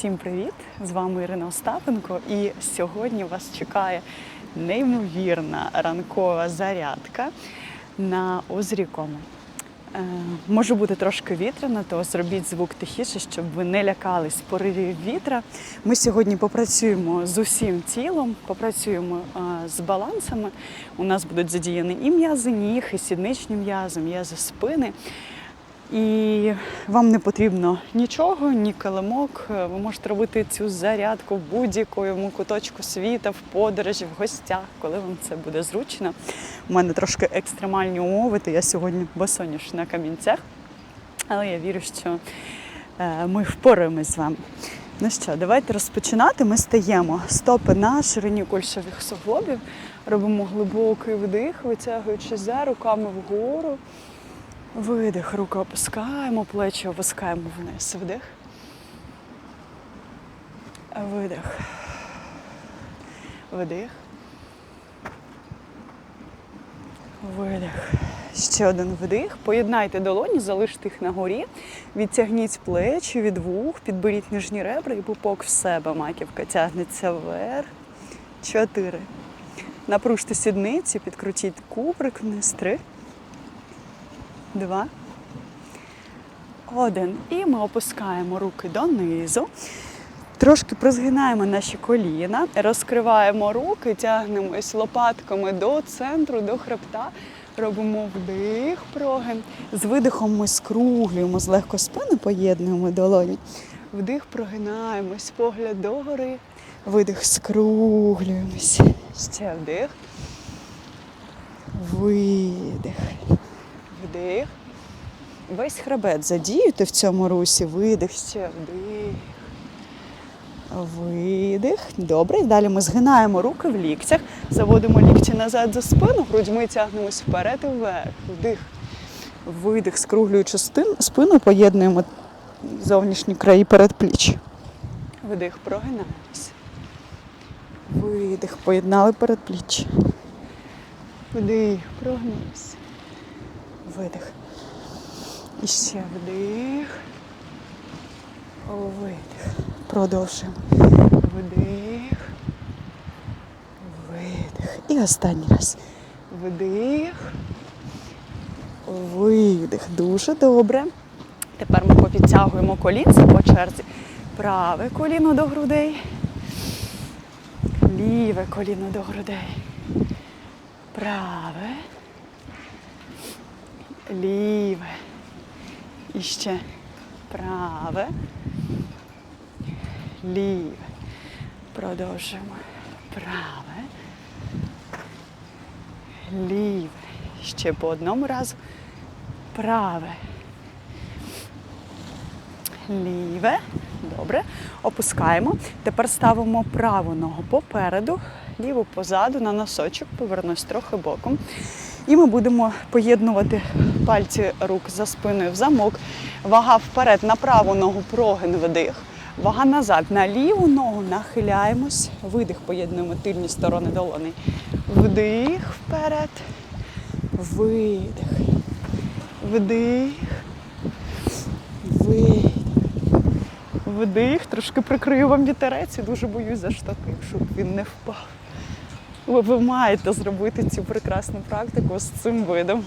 Всім привіт! З вами Ірина Остапенко. І сьогодні вас чекає неймовірна ранкова зарядка на озері Коми. Е, Може бути трошки вітряно, то зробіть звук тихіше, щоб ви не лякались поривів вітра. Ми сьогодні попрацюємо з усім тілом, попрацюємо е, з балансами. У нас будуть задіяні і м'язи ніг, і сідничні м'язи, м'язи спини. І вам не потрібно нічого, ні килимок. Ви можете робити цю зарядку в будь-якому куточку світа, в подорожі, в гостях, коли вам це буде зручно. У мене трошки екстремальні умови, то я сьогодні босоніж на камінцях, але я вірю, що е, ми впораємось з вами. Ну що, давайте розпочинати. Ми стаємо стопи на ширині кульшових суглобів, робимо глибокий вдих, витягуючи за руками вгору. Видих, руки опускаємо, плечі опускаємо вниз. Вдих. Видих. Вдих. Видих. Ще один вдих. Поєднайте долоні, залиште їх на горі. Відтягніть плечі від вух, підберіть нижні ребра і пупок в себе. Маківка тягнеться вверх. Чотири. Напружте сідниці, підкрутіть куприк вниз. Три два, один. І ми опускаємо руки донизу. Трошки прозгинаємо наші коліна, розкриваємо руки, тягнемось лопатками до центру, до хребта. Робимо вдих, прогин. З видихом ми скруглюємо, злегко спину поєднуємо долоні. Вдих, прогинаємось, погляд догори. Видих, скруглюємось. Ще вдих. Видих. Вдих. Весь хребет задіюйте в цьому русі. Видих, ще вдих. Видих. Добре. Далі ми згинаємо руки в ліктях, заводимо лікті назад за спину, грудьми тягнемось вперед і вверх. Вдих. Видих, скруглюючи спину, поєднуємо зовнішні краї передпліч. Вдих, прогинаємось. Видих, поєднали передпліч. Вдих, прогнувся. Видих. І ще вдих. Видих. Продовжуємо. Вдих. Видих. І останній раз. Вдих. Видих. Дуже добре. Тепер ми попідтягуємо колінце по черзі. Праве коліно до грудей. Ліве коліно до грудей. Праве. Ліве. І ще праве. Ліве. Продовжуємо. Праве. Ліве. Ще по одному разу. Праве. Ліве. Добре. Опускаємо. Тепер ставимо праву ногу попереду, ліву позаду на носочок, повернусь трохи боком. І ми будемо поєднувати пальці рук за спиною в замок. Вага вперед на праву ногу прогин вдих. Вага назад на ліву ногу нахиляємось. Видих, поєднуємо тильні сторони долони. Вдих вперед. Видих. Вдих. Видих. Вдих. Трошки прикрию вам вітерець і дуже боюсь за штатив, щоб він не впав. Ви, ви маєте зробити цю прекрасну практику з цим видом.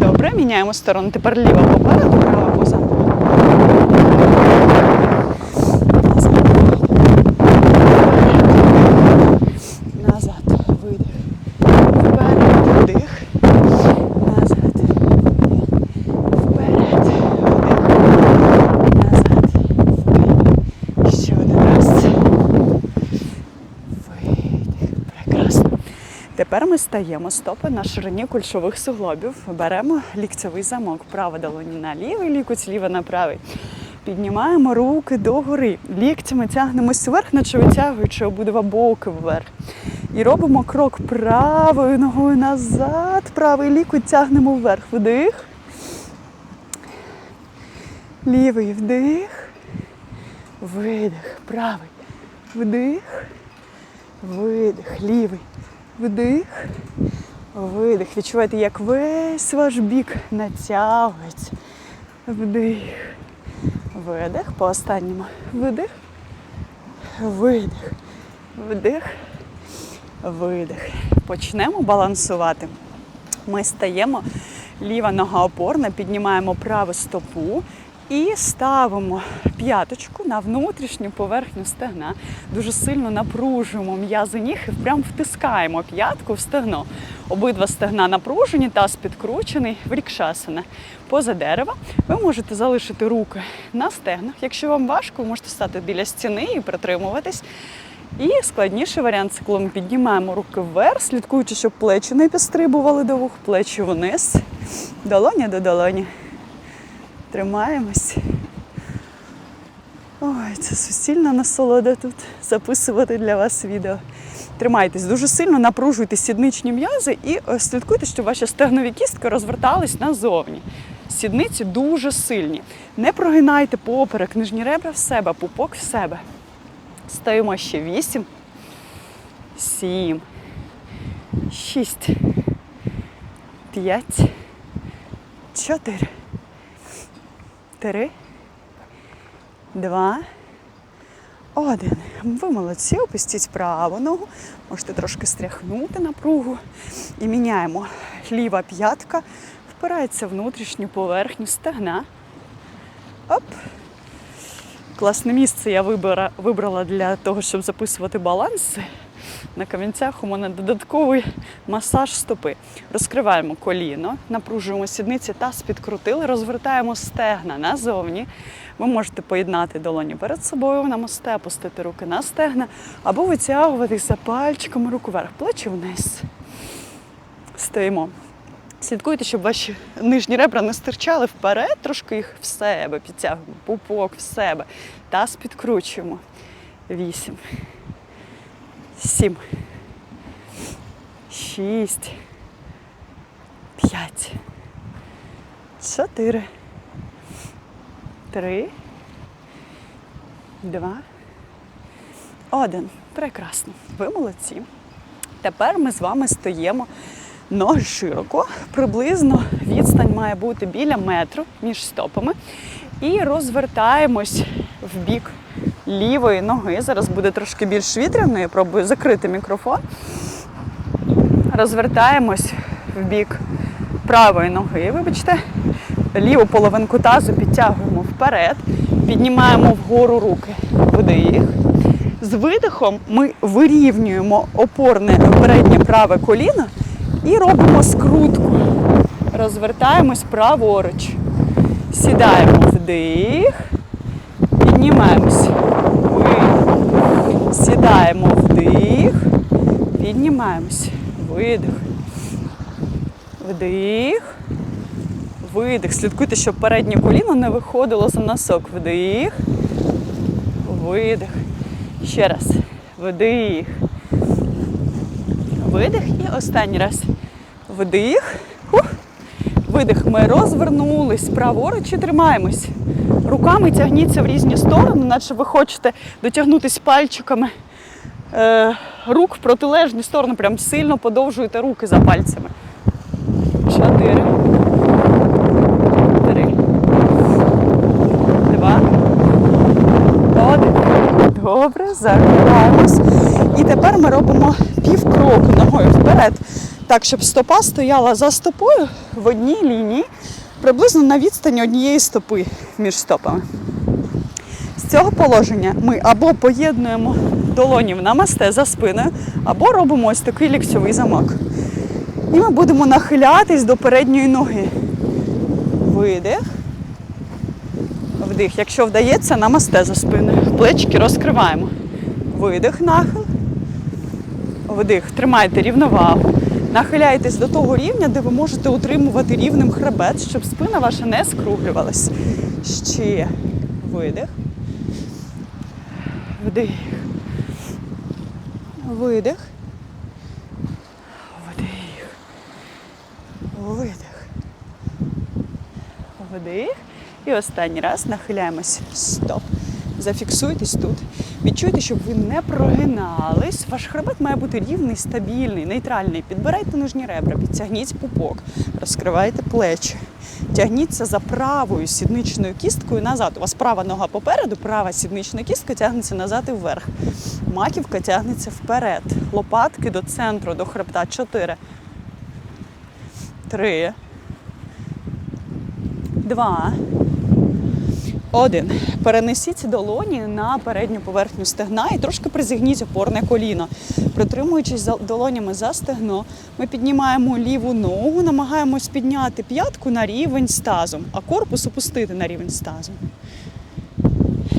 Добре, міняємо сторону. Тепер ліва попереду, права позаду. Назад. Назад. Видих. Вперед. Вдих. Назад. Вперед. Вдих. Назад. Вдих. Ще один раз. Видих. Прекрасно. Тепер ми стаємо стопи на ширині кульшових суглобів. Беремо ліктьовий замок. Права долоні на лівий лікоть, ліва на правий. Піднімаємо руки догори. Ліктями тягнемось вверх, наче витягуючи обидва боки вверх. І робимо крок правою ногою назад. Правий лікоть тягнемо вверх. Вдих. Лівий вдих. Видих. Правий. Вдих. Видих. Лівий. Вдих. Видих. Відчувайте, як весь ваш бік натягується. Вдих. Видих. По останньому. Видих. Видих. Вдих. Видих. Почнемо балансувати. Ми стаємо ліва нога опорна, піднімаємо праву стопу і ставимо п'яточку на внутрішню поверхню стегна. Дуже сильно напружуємо м'язи ніг і прям втискаємо п'ятку в стегно. Обидва стегна напружені, таз підкручений, врікшасана. Поза дерева ви можете залишити руки на стегнах. Якщо вам важко, ви можете стати біля стіни і притримуватись. І складніший варіант це коли ми піднімаємо руки вверх, слідкуючи, щоб плечі не підстрибували до вух, плечі вниз, долоня до долоні. Тримаємось. Ой, це суцільна насолода тут записувати для вас відео. Тримайтесь, дуже сильно напружуйте сідничні м'язи і е, слідкуйте, щоб ваші стегнові кістки розвертались назовні. Сідниці дуже сильні. Не прогинайте поперек, нижні ребра в себе, пупок в себе. Стоїмо ще вісім, сім, шість, п'ять, чотири, три, два, один. Ви молодці, опустіть праву ногу. Можете трошки стряхнути напругу. І міняємо. Ліва п'ятка впирається в внутрішню поверхню стегна. Оп. Класне місце я вибрала для того, щоб записувати баланс. На камінцях у мене додатковий масаж стопи. Розкриваємо коліно, напружуємо сідниці, таз підкрутили, розвертаємо стегна назовні. Ви можете поєднати долоні перед собою на мосте, опустити руки на стегна, або витягуватися пальчиками руку вверх, плечі вниз. Стоїмо. Слідкуйте, щоб ваші нижні ребра не стирчали вперед, трошки їх в себе підтягуємо, пупок в себе. Таз підкручуємо. Вісім. Сім. Шість. П'ять. Чотири. Три. Два. Один. Прекрасно. Ви молодці. Тепер ми з вами стоїмо ноги широко, приблизно відстань має бути біля метру між стопами. І розвертаємось в бік лівої ноги. Зараз буде трошки більш вітряно, я пробую закрити мікрофон. Розвертаємось в бік правої ноги, вибачте. Ліву половинку тазу підтягуємо вперед, піднімаємо вгору руки, вдих. З видихом ми вирівнюємо опорне переднє праве коліно і робимо скрутку. Розвертаємось праворуч. Сідаємо вдих, піднімаємось. Видих. Вдих, піднімаємось. Видих. Вдих. Видих. Слідкуйте, щоб переднє коліно не виходило за носок. Вдих. Видих. Ще раз. Вдих. Видих і останній раз. Вдих. Видих. Ми розвернулись праворуч і тримаємось. Руками тягніться в різні сторони, наче ви хочете дотягнутися пальчиками е, рук в протилежні сторони. Прям сильно подовжуєте руки за пальцями. Чотири. Три. Два. Один. Добре, закриваємось. І тепер ми робимо півкроку ногою вперед, так, щоб стопа стояла за стопою в одній лінії, приблизно на відстані однієї стопи між стопами. З цього положення ми або поєднуємо долоні в намасте за спиною, або робимо ось такий ліктьовий замок. І ми будемо нахилятись до передньої ноги. Видих. Вдих. Якщо вдається, намасте за спиною. Плечки розкриваємо. Видих, нахил. Вдих. Тримайте рівновагу. Нахиляйтесь до того рівня, де ви можете утримувати рівним хребет, щоб спина ваша не скруглювалась. Ще видих. Вдих. Видих. Вдих. Видих. Вдих. І останній раз нахиляємось. Стоп. Зафіксуйтесь тут. Відчуйте, щоб ви не прогинались. Ваш хребет має бути рівний, стабільний, нейтральний. Підбирайте нижні ребра, підтягніть пупок, розкривайте плечі. Тягніться за правою сідничною кісткою назад. У вас права нога попереду, права сіднична кістка тягнеться назад і вверх. Маківка тягнеться вперед. Лопатки до центру, до хребта. Чотири. Три. Два. Один. Перенесіть долоні на передню поверхню стегна і трошки призігніть опорне коліно. Притримуючись долонями за стегно, ми піднімаємо ліву ногу, намагаємось підняти п'ятку на рівень з тазом, а корпус опустити на рівень з.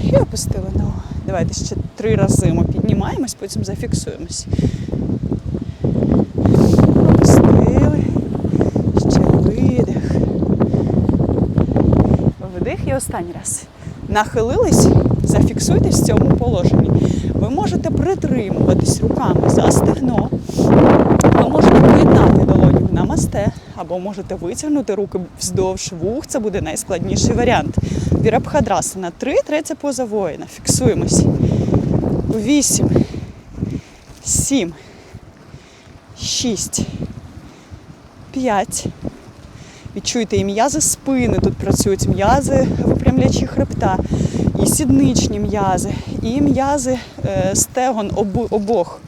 І опустили ногу. Давайте ще три рази ми піднімаємось, потім зафіксуємось. Опустили. Ще видих. Вдих і останній раз. Нахилились, зафіксуйтесь в цьому положенні. Ви можете притримуватись руками за стегно. Ви можете поєднати долоню в намасте, або можете витягнути руки вздовж вух. Це буде найскладніший варіант. Вірабхадрасана. Три, третя поза воїна. Фіксуємось. Вісім. Сім. Шість. П'ять. Відчуйте, і м'язи спини тут працюють, м'язи випрямлячі хребта, і сідничні м'язи, і м'язи е, стегон обох.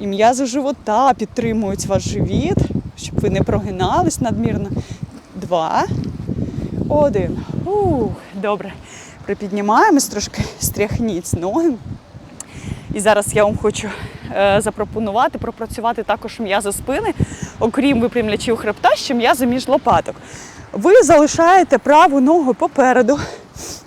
І м'язи живота підтримують ваш живіт, щоб ви не прогинались надмірно. Два. Один. Ух, добре. Припіднімаємось трошки, стряхніть ноги. І зараз я вам хочу запропонувати пропрацювати також м'язи спини, окрім випрямлячів хребта, ще м'язи між лопаток. Ви залишаєте праву ногу попереду,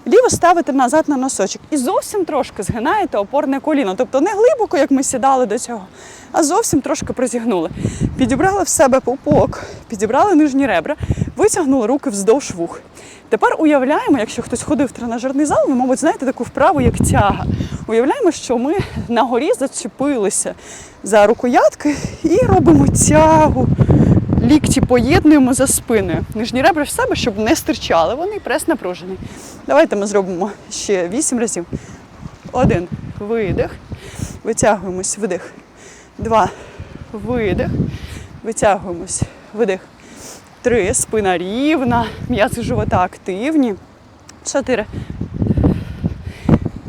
ліву ставите назад на носочок і зовсім трошки згинаєте опорне коліно. Тобто не глибоко, як ми сідали до цього, а зовсім трошки призігнули. Підібрали в себе пупок, підібрали нижні ребра, витягнули руки вздовж вух. Тепер уявляємо, якщо хтось ходив в тренажерний зал, ви, мабуть, знаєте таку вправу, як тяга. Уявляємо, що ми на горі зачепилися за рукоятки і робимо тягу. Лікті поєднуємо за спиною. Нижні ребра в себе, щоб не стирчали. Вони прес напружений. Давайте ми зробимо ще вісім разів. Один. Видих. Витягуємось. Вдих. Два. Видих. Витягуємось. Вдих. Три. Спина рівна. М'язи живота активні. Чотири.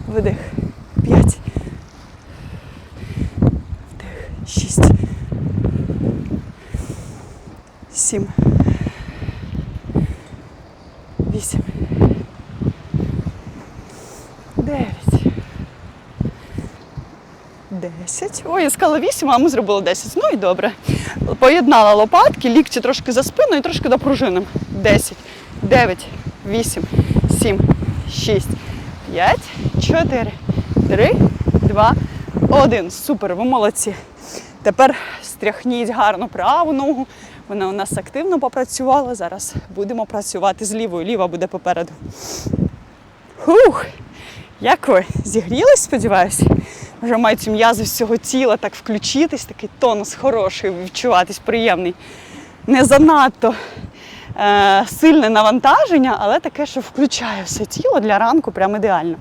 Вдих. П'ять. Вдих. Шість. Сім. Вісім. Дев'ять. Десять. Ой, я сказала вісім, а ми зробили десять. Ну і добре. Поєднала лопатки, лікті трошки за спину і трошки до пружини. Десять. Дев'ять. Вісім. Сім. Шість. П'ять. Чотири. Три. Два. Один. Супер, ви молодці. Тепер стряхніть гарно праву ногу. Вона у нас активно попрацювала. Зараз будемо працювати з лівою. Ліва буде попереду. Хух! Як ви? Зігрілись, сподіваюся? Вже мають м'язи всього тіла так включитись, такий тонус хороший, відчуватись приємний. Не занадто е, сильне навантаження, але таке, що включає все тіло для ранку прям ідеально.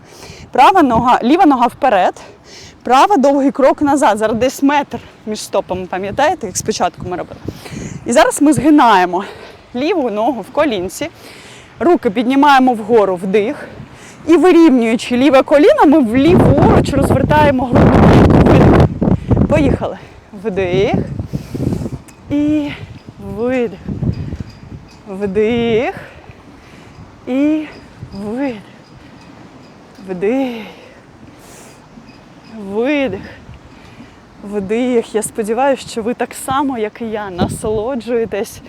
Права нога, ліва нога вперед, права довгий крок назад. Зараз десь метр між стопами, пам'ятаєте, як спочатку ми робили. І зараз ми згинаємо ліву ногу в колінці, руки піднімаємо вгору вдих. І вирівнюючи ліве коліно, ми вліворуч розвертаємо грудну. Поїхали. Вдих. І видих. Вдих. І видих. Вдих. Видих. Вдих. Я сподіваюся, що ви так само, як і я, насолоджуєтесь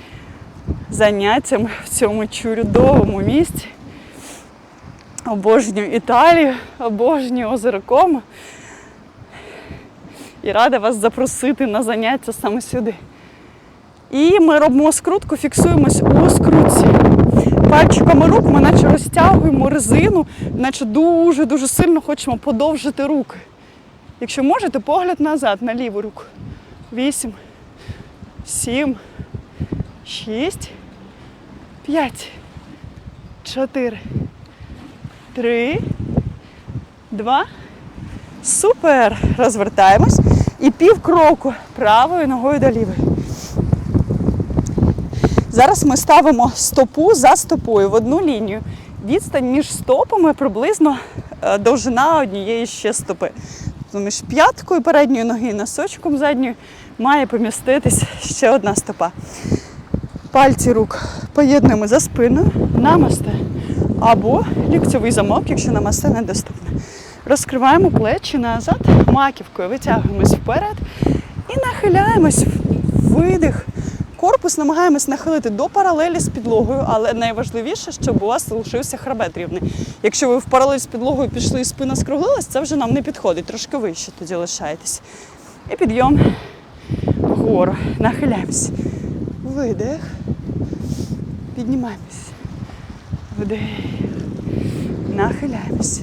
заняттям в цьому чудовому місці. Обожнюю Італію, обожнюю озеро. І рада вас запросити на заняття саме сюди. І ми робимо скрутку, фіксуємось у скрутці. Пальчиками рук ми наче розтягуємо резину, наче дуже-дуже сильно хочемо подовжити руки. Якщо можете, погляд назад на ліву руку. Вісім, сім, шість, п'ять, чотири, три, два. Супер! Розвертаємось. І пів кроку правою ногою до лівої. Зараз ми ставимо стопу за стопою в одну лінію. Відстань між стопами приблизно е, довжина однієї ще стопи. Між п'яткою передньої ноги і носочком задньої має поміститись ще одна стопа. Пальці рук поєднуємо за спиною, намасте або ліктьовий замок, якщо намасте недоступне. Розкриваємо плечі назад, маківкою витягуємось вперед і нахиляємось. Видих. Корпус намагаємось нахилити до паралелі з підлогою, але найважливіше, щоб у вас залишився хребет рівний. Якщо ви в паралель з підлогою пішли і спина скруглилась, це вже нам не підходить. Трошки вище тоді лишаєтесь. І підйом вгору. Нахиляємось. Видих. Піднімаємось. Вдих. Нахиляємось.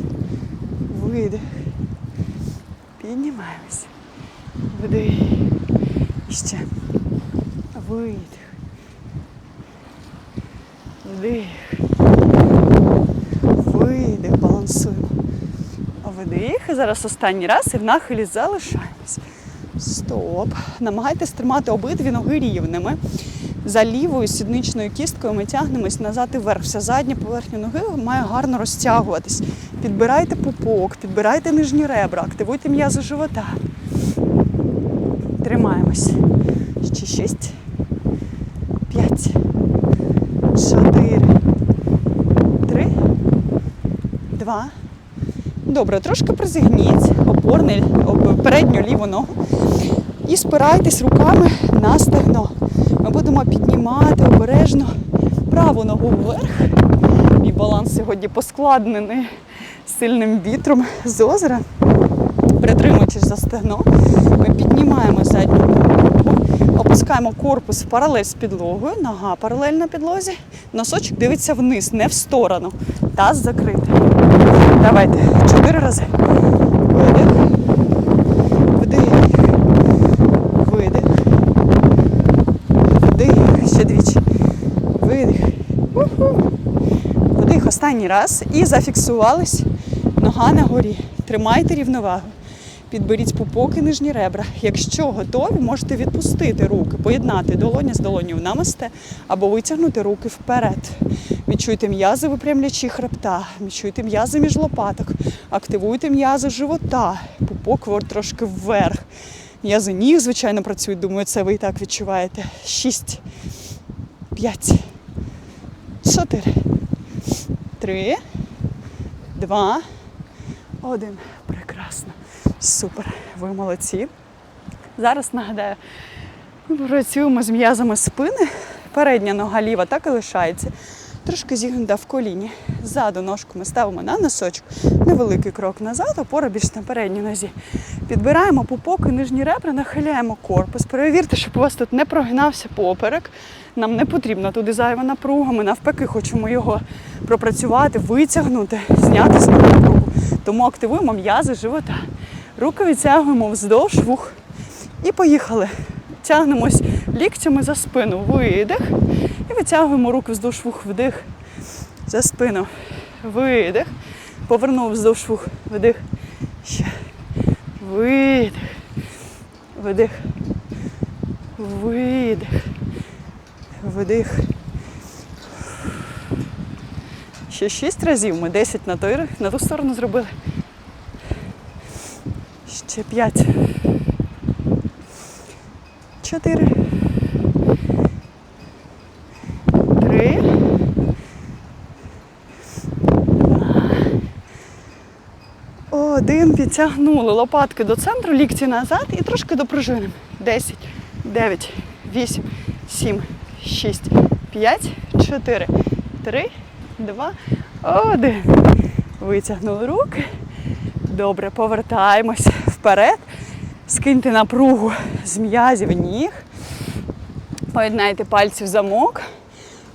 Видих. Піднімаємось. Вдих. І ще. Видих. Вдих. Видих. Балансуємо. Вдих. І зараз останній раз і в нахилі залишаємось. Стоп. Намагайтесь тримати обидві ноги рівними. За лівою сідничною кісткою ми тягнемось назад і вверх. Вся задня поверхня ноги має гарно розтягуватись. Підбирайте пупок, підбирайте нижні ребра, активуйте м'язи живота. Тримаємось. Ще шість. П'ять. Чотири. Три. Два. Добре, трошки призігніть опорний, передню ліву ногу і спирайтесь руками на стегно. Ми будемо піднімати обережно праву ногу вверх. Мій баланс сьогодні поскладнений сильним вітром з озера. Притримуючись за стегно, ми піднімаємо задню опускаємо корпус паралель з підлогою, нога паралельна підлозі, носочок дивиться вниз, не в сторону. Таз закритий. Давайте чотири рази. Видих. Вдих. Видих. Вдих. Ще двічі. Видих. Вдих останній раз. І зафіксувались. Нога на горі. Тримайте рівновагу. Підберіть пупок і нижні ребра. Якщо готові, можете відпустити руки, поєднати долоня з долоню в намасте або витягнути руки вперед. Відчуйте м'язи випрямлячі хребта, відчуйте м'язи між лопаток, активуйте м'язи живота, пупок трошки вверх. М'язи ніг, звичайно, працюють. Думаю, це ви і так відчуваєте. Шість, п'ять, чотири, три, два, один. Прекрасно. Супер. Ви молодці. Зараз нагадаю, ми працюємо з м'язами спини. Передня нога ліва так і лишається. Трошки зігнута в коліні. Ззаду ножку ми ставимо на носочок. Невеликий крок назад, опора більш на передній нозі. Підбираємо пупок і нижні ребра, нахиляємо корпус. Перевірте, щоб у вас тут не прогинався поперек. Нам не потрібна туди зайва напруга. Ми навпаки хочемо його пропрацювати, витягнути, зняти з напругу. Тому активуємо м'язи живота. Руки відтягуємо вздовж вух. І поїхали. Тягнемось ліктями за спину. Видих. І витягуємо руки вздовж вух. Вдих. За спину. Видих. Повернув вздовж вух. Вдих. Ще. Видих. Видих. Видих. Вдих. Ще шість разів. Ми 10 на, той, на ту сторону зробили. Ще п'ять. Чотири. Три. Два. Один. Підтягнули лопатки до центру, лікті назад і трошки допружинимо. Десять, дев'ять, вісім, сім, шість, п'ять, чотири, три, два, один. Витягнули руки. Добре, повертаємось вперед. Скиньте напругу з м'язів ніг. Поєднайте пальці в замок.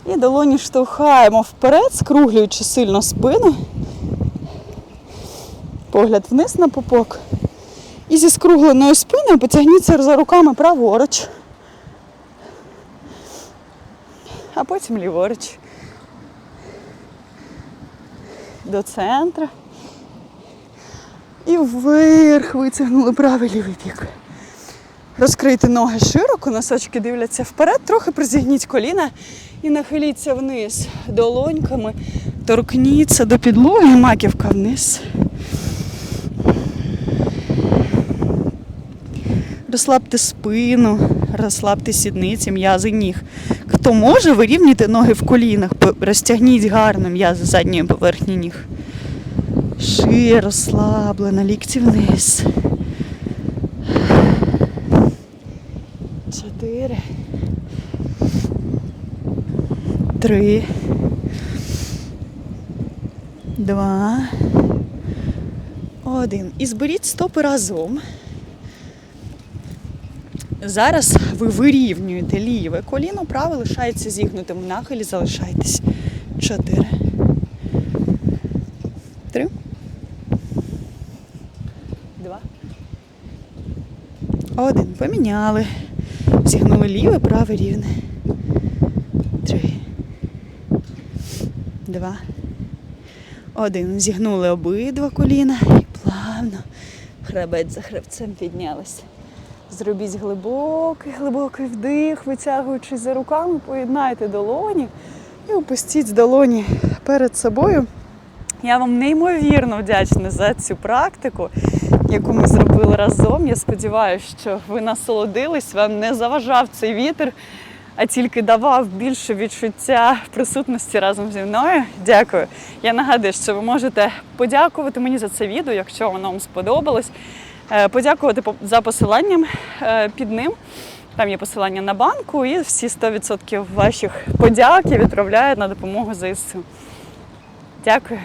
І долоні штовхаємо вперед, скруглюючи сильно спину. Погляд вниз на пупок. І зі скругленою спиною потягніться за руками праворуч. А потім ліворуч. До центру. І вверх витягнули правий лівий бік. Розкрийте ноги широко, носочки дивляться вперед, трохи призігніть коліна і нахиліться вниз долоньками, торкніться до підлоги, маківка вниз. Розслабте спину, розслабте сідниці, м'язи ніг. Хто може, вирівняйте ноги в колінах, розтягніть гарно м'язи задньої поверхні ніг. Шия розслаблена, лікті вниз. Чотири. Три. Два. Один. І зберіть стопи разом. Зараз ви вирівнюєте ліве коліно, праве лишається зігнутим в нахилі, залишайтесь. Чотири. Три. Два. Один. Поміняли. Зігнули ліве, праве рівне. Три. Два. Один. Зігнули обидва коліна і плавно. Хребець за хребцем піднялися. Зробіть глибокий, глибокий вдих, витягуючись за руками, поєднайте долоні і опустіть долоні перед собою. Я вам неймовірно вдячна за цю практику, яку ми зробили разом. Я сподіваюся, що ви насолодились, вам не заважав цей вітер, а тільки давав більше відчуття присутності разом зі мною. Дякую. Я нагадую, що ви можете подякувати мені за це відео, якщо воно вам сподобалось. Е, Подякувати за посиланням е, під ним. Там є посилання на банку, і всі 100% ваших подяки відправляють на допомогу ЗСУ. Дякую.